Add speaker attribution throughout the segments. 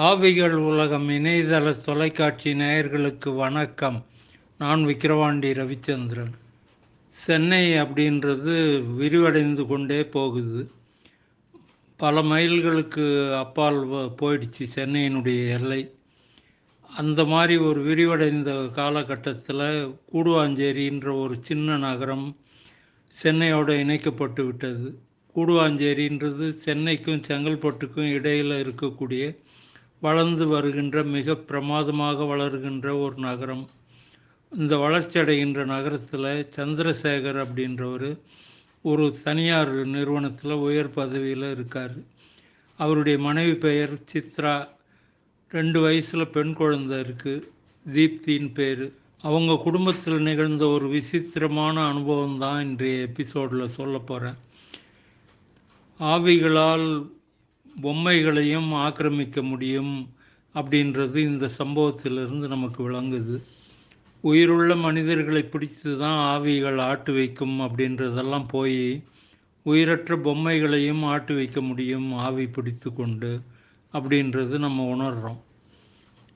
Speaker 1: ஆவிகள் உலகம் இணையதள தொலைக்காட்சி நேயர்களுக்கு வணக்கம். நான் விக்கிரவாண்டி ரவிச்சந்திரன். சென்னை அப்படின்றது விரிவடைந்து கொண்டே போகுது. பல மைல்களுக்கு அப்பால் போயிடுச்சு சென்னையினுடைய எல்லை. அந்த மாதிரி ஒரு விரிவடைந்த காலகட்டத்தில் கூடுவாஞ்சேரின்ற ஒரு சின்ன நகரம் சென்னையோடு இணைக்கப்பட்டு விட்டது. கூடுவாஞ்சேரின்றது சென்னைக்கும் செங்கல்பட்டுக்கும் இடையில் இருக்கக்கூடிய வளர்ந்து வருகின்ற மிக பிரமாதமாக வளர்கின்ற ஒரு நகரம். இந்த வளர்ச்சி அடைகின்ற நகரத்தில் சந்திரசேகர் அப்படின்றவர் ஒரு தனியார் நிறுவனத்தில் உயர் பதவியில் இருக்கார். அவருடைய மனைவி பெயர் சித்ரா. ரெண்டு வயசில் பெண் குழந்தை இருக்குது தீப்தின்னு பேர். அவங்க குடும்பத்தில் நிகழ்ந்த ஒரு விசித்திரமான அனுபவம் தான் இன்றைய எபிசோடில் சொல்ல போகிறேன் ஆவிகளால் பொம்மைகளையும் ஆக்கிரமிக்க முடியும் அப்படின்றது இந்த சம்பவத்திலிருந்து நமக்கு விளங்குது. உயிருள்ள மனிதர்களை பிடித்து தான் ஆவிகள் ஆட்டு வைக்கும் அப்படின்றதெல்லாம் போய் உயிரற்ற பொம்மைகளையும் ஆட்டு வைக்க முடியும் ஆவி பிடித்து கொண்டு அப்படின்றது நம்ம உணர்கிறோம்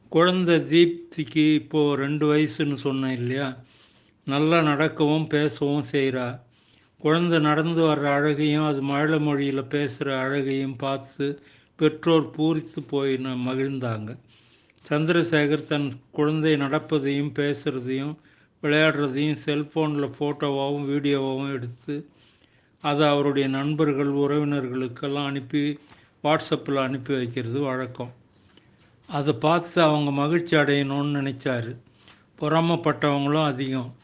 Speaker 1: குழந்தை தீப்திக்கு இப்போது ரெண்டு வயசுன்னு சொன்னேன் இல்லையா? நல்லா நடக்கவும் பேசவும் செய்கிறா குழந்தை நடந்து வர்ற அழகையும் அது மழை மொழியில் பேசுகிற அழகையும் பார்த்து பெற்றோர் பூரித்து போய் ந- மகிழ்ந்தாங்க. சந்திரசேகர் தன் குழந்தை நடப்பதையும் பேசுகிறதையும் விளையாடுறதையும் செல்ஃபோனில் ஃபோட்டோவாகவும் வீடியோவாகவும் எடுத்து அதை அவருடைய நண்பர்கள் உறவினர்களுக்கெல்லாம் அனுப்பி வாட்ஸ்அப்பில் அனுப்பி வைக்கிறது வழக்கம். அதை பார்த்து அவங்க மகிழ்ச்சி அடையணும்னு நினச்சாரு. பொறாமப்பட்டவங்களும் அதிகம்.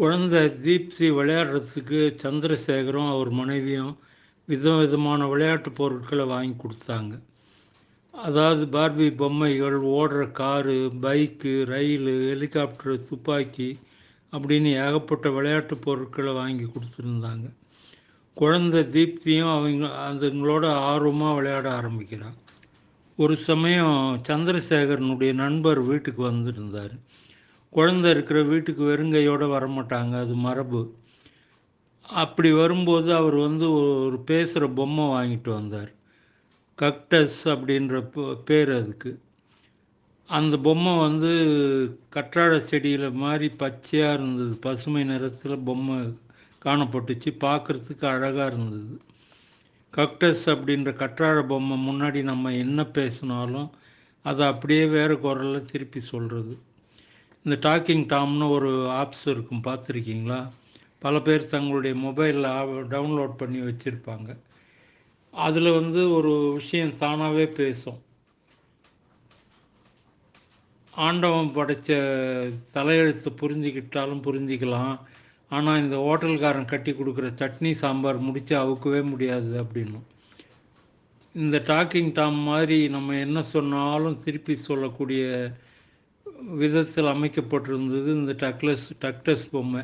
Speaker 1: குழந்தை தீப்தி விளையாடுறதுக்கு சந்திரசேகரும் அவர் மனைவியும் விதம் விதமான விளையாட்டு பொருட்களை வாங்கி கொடுத்தாங்க. அதாவது பார்பி பொம்மைகள் ஓடுற காரு பைக்கு ரயில் ஹெலிகாப்டர் துப்பாக்கி அப்படின்னு ஏகப்பட்ட விளையாட்டு பொருட்களை வாங்கி கொடுத்துருந்தாங்க. குழந்தை தீப்தியும் அவங்க அதுங்களோட ஆர்வமாக விளையாட ஆரம்பிக்கிறான். ஒரு சமயம் சந்திரசேகரனுடைய நண்பர் வீட்டுக்கு வந்திருந்தார். குழந்தை இருக்கிற வீட்டுக்கு வெறுங்கையோடு வரமாட்டாங்க அது மரபு. அப்படி வரும்போது அவர் வந்து ஒரு பேசுகிற பொம்மை வாங்கிட்டு வந்தார். கக்டஸ் அப்படின்ற ப- பேர் அதுக்கு. அந்த பொம்மை வந்து கற்றாழை செடியில் மாதிரி பச்சையாக இருந்தது. பசுமை நிறத்தில் பொம்மை காணப்பட்டுச்சு. பார்க்குறதுக்கு அழகாக இருந்தது. கக்டஸ் அப்படின்ற கற்றாழை பொம்மை முன்னாடி நம்ம என்ன பேசினாலும் அதை அப்படியே வேறு குரலில் திருப்பி சொல்கிறது இந்த டாக்கிங் டாம்னு ஒரு ஆப்ஸ் இருக்கும் பார்த்துருக்கீங்களா? பல பேர் தங்களுடைய மொபைலில் டவுன்லோட் பண்ணி வச்சுருப்பாங்க. அதில் வந்து ஒரு விஷயம் தானாகவே பேசும். ஆண்டவன் படைச்ச தலையெழுத்து புரிஞ்சுக்கிட்டாலும் புரிஞ்சிக்கலாம். ஆனால் இந்த ஹோட்டல்காரன் கட்டி கொடுக்குற சட்னி சாம்பார் முடிச்சு அவுக்கவே முடியாது அப்படின்னும் இந்த டாக்கிங் டாம் மாதிரி நம்ம என்ன சொன்னாலும் திருப்பி சொல்லக்கூடிய விதத்தில் அமைக்கப்பட்டிருந்தது இந்த டக்லஸ் டக்டஸ் பொம்மை.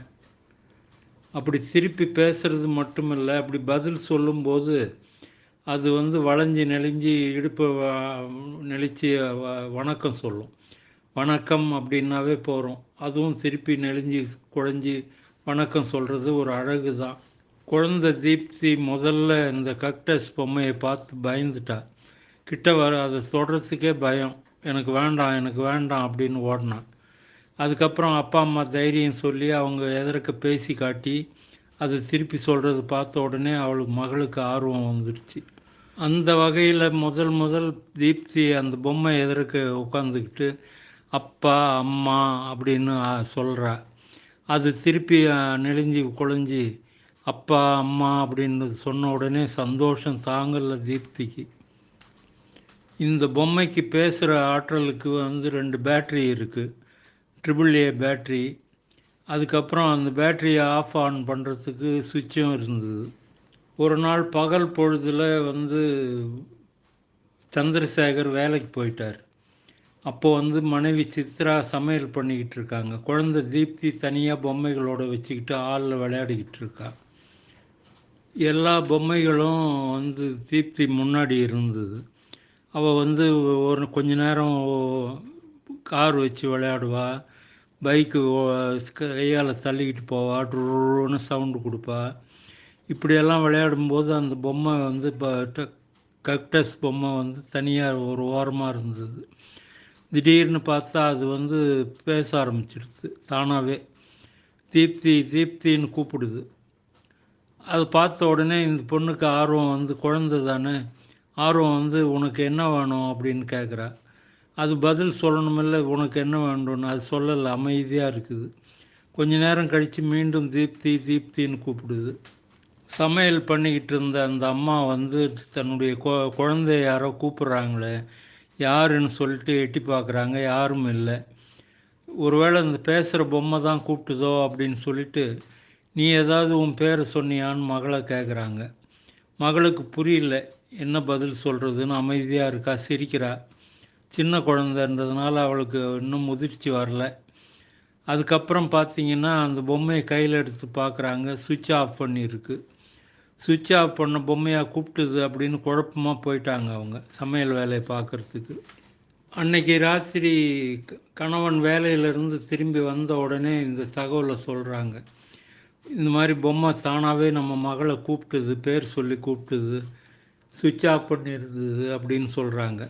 Speaker 1: அப்படி திருப்பி பேசுறது இல்லை அப்படி பதில் சொல்லும்போது அது வந்து வளைஞ்சி நெளிஞ்சு இடுப்பை வ- நெளிச்சு வ- வணக்கம் சொல்லும். வணக்கம் அப்படின்னாவே போகிறோம் அதுவும் திருப்பி நெளிஞ்சு குழஞ்சி வணக்கம் சொல்கிறது ஒரு அழகு தான். குழந்தை தீப்தி முதல்ல இந்த கக்டஸ் பொம்மையை பார்த்து பயந்துட்டா. கிட்ட வர அதை தொடுறதுக்கே பயம். எனக்கு வேண்டாம் எனக்கு வேண்டாம் அப்படின்னு ஓடினான். அதுக்கப்புறம் அப்பா அம்மா தைரியம் சொல்லி அவங்க எதற்கு பேசி காட்டி அதை திருப்பி சொல்கிறது பார்த்த உடனே அவளுக்கு மகளுக்கு ஆர்வம் வந்துடுச்சு. அந்த வகையில் முதல் முதல் தீப்தி அந்த பொம்மை எதற்கு உட்காந்துக்கிட்டு அப்பா அம்மா அப்படின்னு சொல்கிறா அது திருப்பி நெளிஞ்சி நெளிஞ்சு குழஞ்சி அப்பா அம்மா அப்படின்னு சொன்ன உடனே சந்தோஷம் தாங்கல தீப்திக்கு. இந்த பொம்மைக்கு பேசுகிற ஆற்றலுக்கு வந்து ரெண்டு பேட்ரி இருக்குது ட்ரிபிள் ஏ பேட்ரி அதுக்கப்புறம் அந்த பேட்டரியை ஆஃப் ஆன் பண்ணுறதுக்கு சுவிட்சும் இருந்தது. ஒரு நாள் பகல் பொழுதில் வந்து சந்திரசேகர் வேலைக்கு போயிட்டார். அப்போது வந்து மனைவி சித்ரா சமையல் பண்ணிக்கிட்டு இருக்காங்க. குழந்தை தீப்தி தனியாக பொம்மைகளோட வச்சுக்கிட்டு ஆளில் விளையாடிக்கிட்டு இருக்கா. எல்லா பொம்மைகளும் வந்து தீப்தி முன்னாடி இருந்தது. அவள் வந்து ஒரு கொஞ்ச நேரம் கார் வச்சு விளையாடுவா. பைக்கு கையால் தள்ளிக்கிட்டு போவா. ட்ருன்னு சவுண்டு கொடுப்பா. இப்படியெல்லாம் விளையாடும்போது அந்த பொம்மை வந்து இப்போ கக்டஸ் பொம்மை வந்து தனியாக ஒரு ஓரமாக இருந்தது. திடீர்னு பார்த்தா அது வந்து பேச ஆரம்பிச்சிடுது. தானாகவே தீப்தி தீப்தின்னு கூப்பிடுது. அது பார்த்த உடனே இந்த பொண்ணுக்கு ஆர்வம் வந்து குழந்தை தானே. ஆர்வம் வந்து உனக்கு என்ன வேணும்? அப்படின்னு கேட்குறா அது பதில் சொல்லணுமில்ல உனக்கு என்ன வேண்டும்னு. அது சொல்லலை அமைதியாக இருக்குது. கொஞ்ச நேரம் கழித்து மீண்டும் தீப்தி தீப்தின்னு கூப்பிடுது. சமையல் பண்ணிக்கிட்டு இருந்த அந்த அம்மா வந்து தன்னுடைய கொ குழந்தைய யாரோ கூப்பிட்றாங்களே யாருன்னு சொல்லிட்டு எட்டி பார்க்குறாங்க யாரும் இல்லை. ஒருவேளை இந்த பேசுகிற பொம்மை தான் கூப்பிட்டுதோ? அப்படின்னு சொல்லிட்டு நீ ஏதாவது உன் பேரை சொன்னியான்னு மகளை கேட்குறாங்க மகளுக்கு புரியல. என்ன பதில் சொல்கிறதுன்னு அமைதியாக இருக்கா? சிரிக்கிறா. சின்ன குழந்தைன்றதுனால அவளுக்கு இன்னும் முதிர்ச்சி வரல. அதுக்கப்புறம் பார்த்தீங்கன்னா அந்த பொம்மையை கையில் எடுத்து பார்க்குறாங்க சுவிட்ச் ஆஃப் பண்ணியிருக்கு. சுவிட்ச் ஆஃப் பண்ண பொம்மையாக கூப்பிட்டுது அப்படின்னு குழப்பமாக போயிட்டாங்க அவங்க சமையல் வேலையை பார்க்குறதுக்கு அன்னைக்கு ராத்திரி க- கணவன் வேலையிலேருந்து திரும்பி வந்த உடனே இந்த தகவலை சொல்கிறாங்க இந்த மாதிரி பொம்மை தானாகவே நம்ம மகளை கூப்பிட்டுது பேர் சொல்லி கூப்பிட்டுது. சுவிட்ச் ஆஃப் பண்ணியிருந்தது அப்படின்னு சொல்கிறாங்க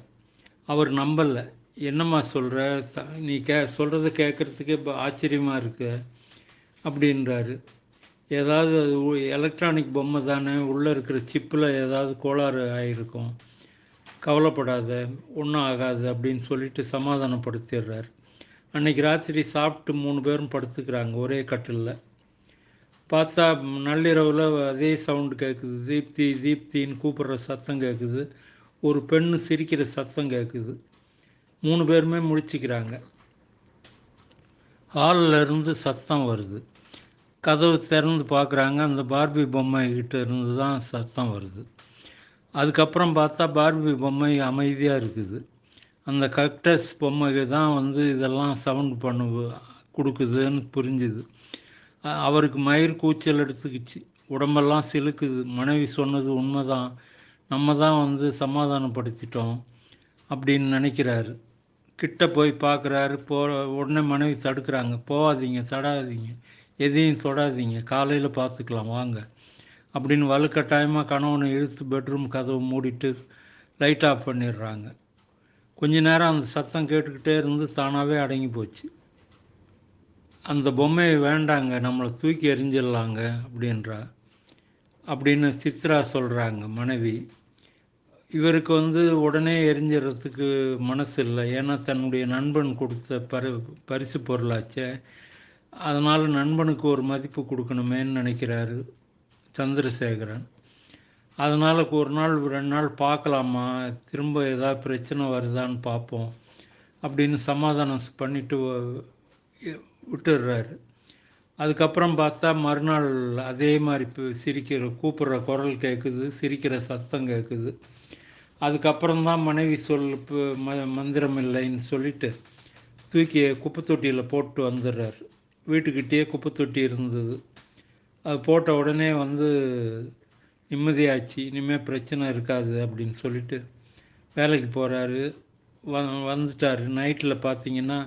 Speaker 1: அவர் நம்பலை. என்னம்மா சொல்கிற நீ கே சொல்கிறத கேட்குறதுக்கே இப்போ ஆச்சரியமாக இருக்கு அப்படின்றாரு. ஏதாவது அது எலக்ட்ரானிக் பொம்மை தானே உள்ளே இருக்கிற சிப்பில் ஏதாவது கோளாறு ஆகிருக்கும் கவலைப்படாத ஒன்றும் ஆகாது அப்படின்னு சொல்லிட்டு சமாதானப்படுத்திடுறார். அன்னைக்கு ராத்திரி சாப்பிட்டு மூணு பேரும் படுத்துக்கிறாங்க ஒரே கட்டிலில். பார்த்தா நள்ளிரவில் அதே சவுண்டு கேட்குது தீப்தி தீப்தின்னு கூப்பிடுற சத்தம் கேட்குது ஒரு பெண்ணு சிரிக்கிற சத்தம் கேட்குது மூணு பேருமே முடிச்சுக்கிறாங்க ஹாலில் இருந்து சத்தம் வருது. கதவு திறந்து பார்க்குறாங்க அந்த பார்பி பொம்மை கிட்ட இருந்து தான் சத்தம் வருது. அதுக்கப்புறம் பார்த்தா பார்பி பொம்மை அமைதியாக இருக்குது. அந்த கக்டஸ் பொம்மைக்கு தான் வந்து இதெல்லாம் சவுண்ட் பண்ணு கொடுக்குதுன்னு புரிஞ்சுது. அவருக்கு மயிர் கூச்சல் எடுத்துக்கிச்சு. உடம்பெல்லாம் சிலுக்குது. மனைவி சொன்னது உண்மைதான். நம்ம தான் வந்து சமாதானப்படுத்திட்டோம் அப்படின்னு நினைக்கிறாரு. கிட்ட போய் பார்க்குறாரு. போ உடனே மனைவி தடுக்கிறாங்க. போகாதீங்க தடாதீங்க. எதையும் தொடாதீங்க. காலையில் பார்த்துக்கலாம் வாங்க. அப்படின்னு வலுக்கட்டாயமாக கணவனை இழுத்து பெட்ரூம் கதவை மூடிட்டு லைட் ஆஃப் பண்ணிடுறாங்க. கொஞ்ச நேரம் அந்த சத்தம் கேட்டுக்கிட்டே இருந்து தானாகவே அடங்கி போச்சு. அந்த பொம்மையை வேண்டாங்க நம்மளை தூக்கி எறிஞ்சிடலாங்க அப்படின்றா. அப்படின்னு சித்ரா சொல்கிறாங்க மனைவி. இவருக்கு வந்து உடனே எரிஞ்சிடறதுக்கு மனசு இல்லை. ஏன்னா தன்னுடைய நண்பன் கொடுத்த பரி பரிசு பொருளாச்சே. அதனால் நண்பனுக்கு ஒரு மதிப்பு கொடுக்கணுமேன்னு நினைக்கிறாரு சந்திரசேகரன். அதனால் ஒரு நாள் ரெண்டு நாள் பார்க்கலாமா? திரும்ப ஏதாவது பிரச்சனை வருதான்னு பார்ப்போம் அப்படின்னு சமாதானம் பண்ணிட்டு விட்டுடுறாரு. அதுக்கப்புறம் பார்த்தா மறுநாள் அதே மாதிரி இப்போ சிரிக்கிற கூப்பிட்ற குரல் கேட்குது சிரிக்கிற சத்தம் கேட்குது அதுக்கப்புறம் தான் மனைவி சொல் இப்போ ம மந்திரம் இல்லைன்னு சொல்லிட்டு தூக்கி குப்பை தொட்டியில் போட்டு வந்துடுறாரு. வீட்டுக்கிட்டேயே குப்பை தொட்டி இருந்தது. அது போட்ட உடனே வந்து நிம்மதியாச்சு இனிமேல் பிரச்சனை இருக்காது அப்படின்னு சொல்லிட்டு வேலைக்கு போகிறாரு வ வந்துட்டார். நைட்டில் பார்த்தீங்கன்னா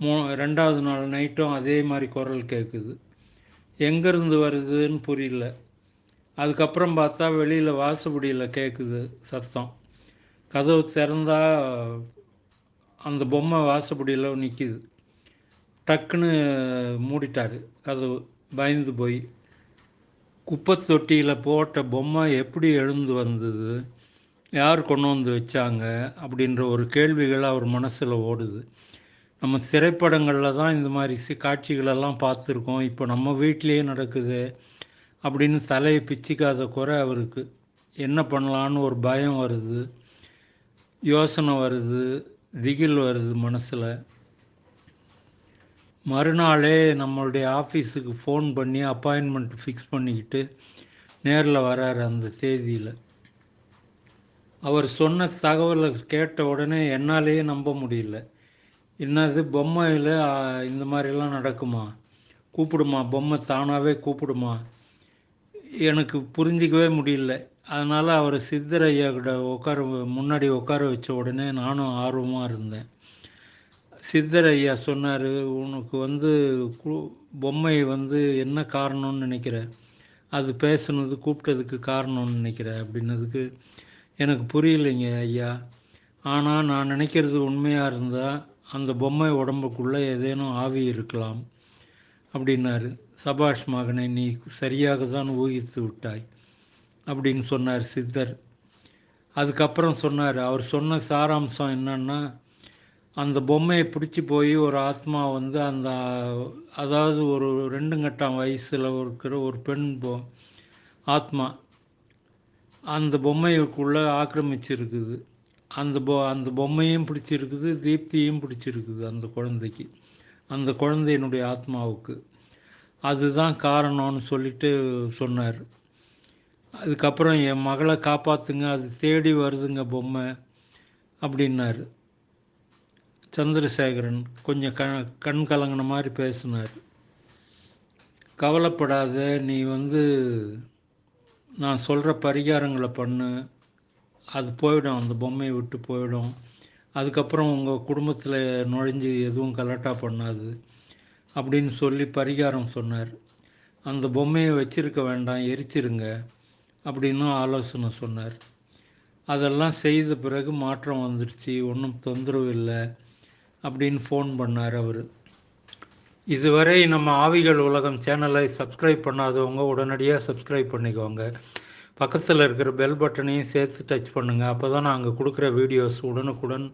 Speaker 1: மூ ரெண்டாவது நாள் நைட்டும் அதே மாதிரி குரல் கேட்குது எங்கேருந்து வருதுன்னு புரியல. அதுக்கப்புறம் பார்த்தா வெளியில் வாசப்படியில் கேட்குது சத்தம். கதவு திறந்தால் அந்த பொம்மை வாசப்படியில் நிற்கிது டக்குன்னு மூடிட்டார் கதவு. பயந்து போய் குப்பை தொட்டியில் போட்ட பொம்மை எப்படி எழுந்து வந்தது? யார் கொண்டு வந்து வச்சாங்க? அப்படின்ற ஒரு கேள்விகள் அவர் மனசில் ஓடுது. நம்ம திரைப்படங்களில் தான் இந்த மாதிரி சி காட்சிகளெல்லாம் பார்த்துருக்கோம். இப்போ நம்ம வீட்டிலேயே நடக்குது அப்படின்னு தலையை பிச்சிக்காத குறை அவருக்கு. என்ன பண்ணலான்னு ஒரு பயம் வருது. யோசனை வருது. திகில் வருது மனசில். மறுநாளே நம்மளுடைய ஆஃபீஸுக்கு ஃபோன் பண்ணி அப்பாயின்மெண்ட் ஃபிக்ஸ் பண்ணிக்கிட்டு நேரில் வராரு அந்த தேதியில். அவர் சொன்ன தகவலை கேட்ட உடனே என்னாலேயே நம்ப முடியல. என்னது பொம்மையில் இந்த மாதிரிலாம் நடக்குமா? கூப்பிடுமா? பொம்மை தானாகவே கூப்பிடுமா? எனக்கு புரிஞ்சிக்கவே முடியல. அதனால் அவர் சித்தர் ஐயா கிட்ட உட்கார முன்னாடி உட்கார வச்ச உடனே நானும் ஆர்வமாக இருந்தேன். சித்தர் ஐயா சொன்னார் உனக்கு வந்து கு- பொம்மை வந்து என்ன காரணம்னு நினைக்கிற? அது பேசுனது கூப்பிட்டதுக்கு காரணம்னு நினைக்கிற? அப்படின்னதுக்கு எனக்கு புரியலைங்க ஐயா. ஆனால் நான் நினைக்கிறது உண்மையாக இருந்தால் அந்த பொம்மை உடம்புக்குள்ளே ஏதேனும் ஆவி இருக்கலாம் அப்படின்னாரு. சபாஷ் மகனை நீ சரியாக தான் ஊகித்து விட்டாய் அப்படின்னு சொன்னார் சித்தர். அதுக்கப்புறம் சொன்னார் அவர் சொன்ன சாராம்சம் என்னன்னா அந்த பொம்மையை பிடிச்சி போய் ஒரு ஆத்மா வந்து அந்த அதாவது ஒரு ரெண்டு கட்டம் வயசில் இருக்கிற ஒரு பெண் போ ஆத்மா அந்த பொம்மைக்குள்ளே ஆக்கிரமிச்சிருக்குது. அந்த பொ அந்த பொம்மையும் பிடிச்சிருக்குது தீப்தியும் பிடிச்சிருக்குது அந்த குழந்தைக்கு. அந்த குழந்தையினுடைய ஆத்மாவுக்கு. அதுதான் காரணம்னு சொல்லிட்டு சொன்னார். அதுக்கப்புறம் என் மகளை காப்பாற்றுங்க அது தேடி வருதுங்க பொம்மை அப்படின்னாரு. சந்திரசேகரன் கொஞ்சம் க கண் கலங்கின மாதிரி பேசினார். கவலைப்படாத நீ வந்து நான் சொல்கிற பரிகாரங்களை பண்ணு அது போயிடும் அந்த பொம்மையை விட்டு போயிடும். அதுக்கப்புறம் உங்கள் குடும்பத்தில் நுழைஞ்சு எதுவும் கலட்டாக பண்ணாது அப்படின்னு சொல்லி பரிகாரம் சொன்னார். அந்த பொம்மையை வச்சிருக்க வேண்டாம் எரிச்சிருங்க அப்படின்னும் ஆலோசனை சொன்னார். அதெல்லாம் செய்த பிறகு மாற்றம் வந்துடுச்சு ஒன்றும் தொந்தரவு இல்லை அப்படின்னு ஃபோன் பண்ணார் அவர். இதுவரை நம்ம ஆவிகள் உலகம் சேனலை சப்ஸ்கிரைப் பண்ணாதவங்க உடனடியாக சப்ஸ்கிரைப் பண்ணிக்கோங்க. பக்கத்தில் இருக்கிற பெல் பட்டனையும் சேர்த்து டச் பண்ணுங்கள் அப்போ தான் நாங்கள் கொடுக்குற வீடியோஸ் உடனுக்குடன்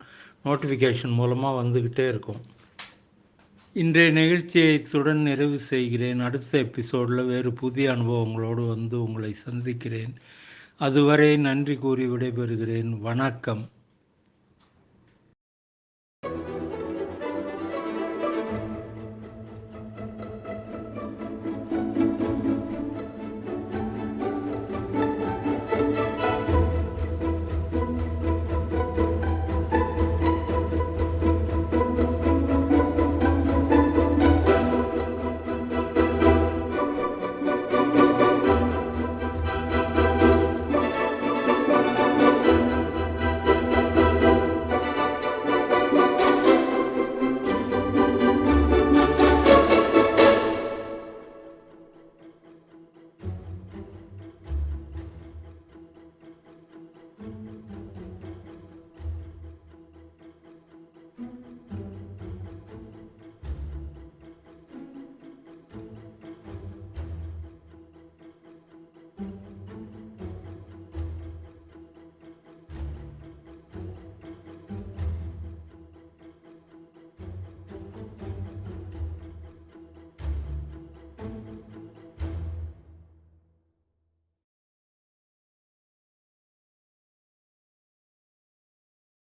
Speaker 1: நோட்டிஃபிகேஷன் மூலமாக வந்துக்கிட்டே இருக்கும். இன்றைய நிகழ்ச்சியை இத்துடன் நிறைவு செய்கிறேன். அடுத்த எபிசோடில் வேறு புதிய அனுபவங்களோடு வந்து உங்களை சந்திக்கிறேன். அதுவரை நன்றி கூறி விடைபெறுகிறேன். வணக்கம்.